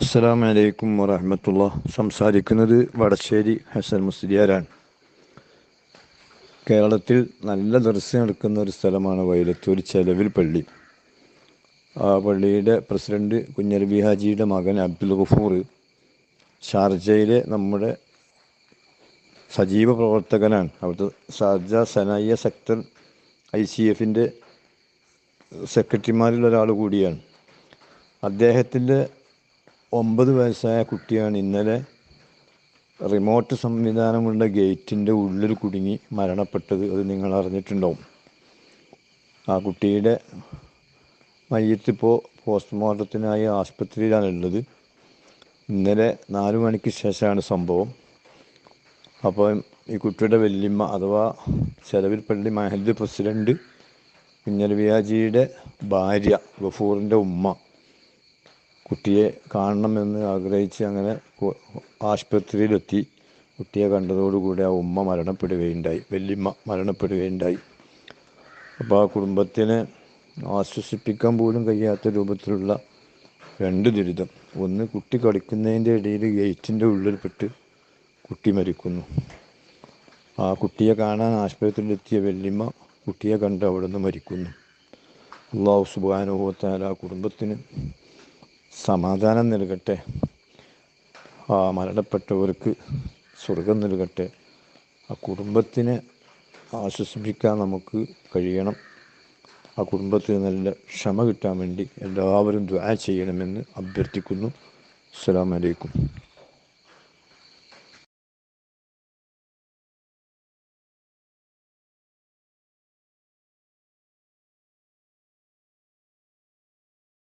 അസ്സാം വലൈക്കും വറഹമത്തുള്ള. സംസാരിക്കുന്നത് വടശ്ശേരി ഹസൻ മുസ്ലിയാരാണ്. കേരളത്തിൽ നല്ല ദർശനം എടുക്കുന്ന ഒരു സ്ഥലമാണ് വൈലത്തൂർ ചെലവിൽ പള്ളി. ആ പള്ളിയുടെ പ്രസിഡന്റ് കുഞ്ഞലബി ഹാജിയുടെ മകൻ അബ്ദുൽ ഗഫൂർ ഷാർജയിലെ നമ്മുടെ സജീവ പ്രവർത്തകനാണ്. അവിടുത്തെ Sharjah Sanaya sector I C എഫിന്റെ സെക്രട്ടറിമാരിൽ ഒരാൾ കൂടിയാണ്. അദ്ദേഹത്തിന്റെ ഒമ്പത് വയസ്സായ കുട്ടിയാണ് ഇന്നലെ റിമോട്ട് സംവിധാനമുള്ള ഗേറ്റിന്റെ ഉള്ളിൽ കുടുങ്ങി മരണപ്പെട്ടത് അത് നിങ്ങൾ അറിഞ്ഞിട്ടുണ്ടാവും. ആ കുട്ടിയുടെ മയ്യത്തിപ്പോൾ പോസ്റ്റ്മോർട്ടത്തിനായി ആസ്പത്രിയിലാണുള്ളത് ഇന്നലെ നാല് മണിക്ക് ശേഷമാണ് സംഭവം. അപ്പോൾ ഈ കുട്ടിയുടെ വല്യമ്മ അഥവാ ചെലവിൽപ്പള്ളി മഹല്ല് പ്രസിഡന്റ് കുഞ്ഞലവിയാജിയുടെ ഭാര്യ ഗഫൂറിന്റെ ഉമ്മ കുട്ടിയെ കാണണമെന്ന് ആഗ്രഹിച്ച് അങ്ങനെ ആശുപത്രിയിലെത്തി. കുട്ടിയെ കണ്ടതോടുകൂടി ആ ഉമ്മ മരണപ്പെടുകയുണ്ടായി. വല്യമ്മ മരണപ്പെടുകയുണ്ടായി. അപ്പോൾ ആ കുടുംബത്തിന് ആശ്വസിപ്പിക്കാൻ പോലും കഴിയാത്ത രൂപത്തിലുള്ള രണ്ട് ദുരിതം. ഒന്ന് കുട്ടി കളിക്കുന്നതിന്റെ ഇടയിൽ ഗേറ്റിന്റെ ഉള്ളിൽപ്പെട്ട് കുട്ടി മരിക്കുന്നു. ആ കുട്ടിയെ കാണാൻ ആശുപത്രിയിലെത്തിയ വല്യമ്മ കുട്ടിയെ കണ്ട് അവിടെ നിന്ന് മരിക്കുന്നു. അള്ളാഹു സുബാനുഭവത്താൽ ആ കുടുംബത്തിന് സമാധാനം നൽകട്ടെ. ആ മരണപ്പെട്ടവർക്ക് സ്വർഗം നൽകട്ടെ. ആ കുടുംബത്തിനെ ആശ്വസിപ്പിക്കാൻ നമുക്ക് കഴിയണം. ആ കുടുംബത്തിന് നല്ല ക്ഷമ കിട്ടാൻ വേണ്ടി എല്ലാവരും ദ്വാ ചെയ്യണമെന്ന് അഭ്യർത്ഥിക്കുന്നു. അസ്സാം വലൈക്കും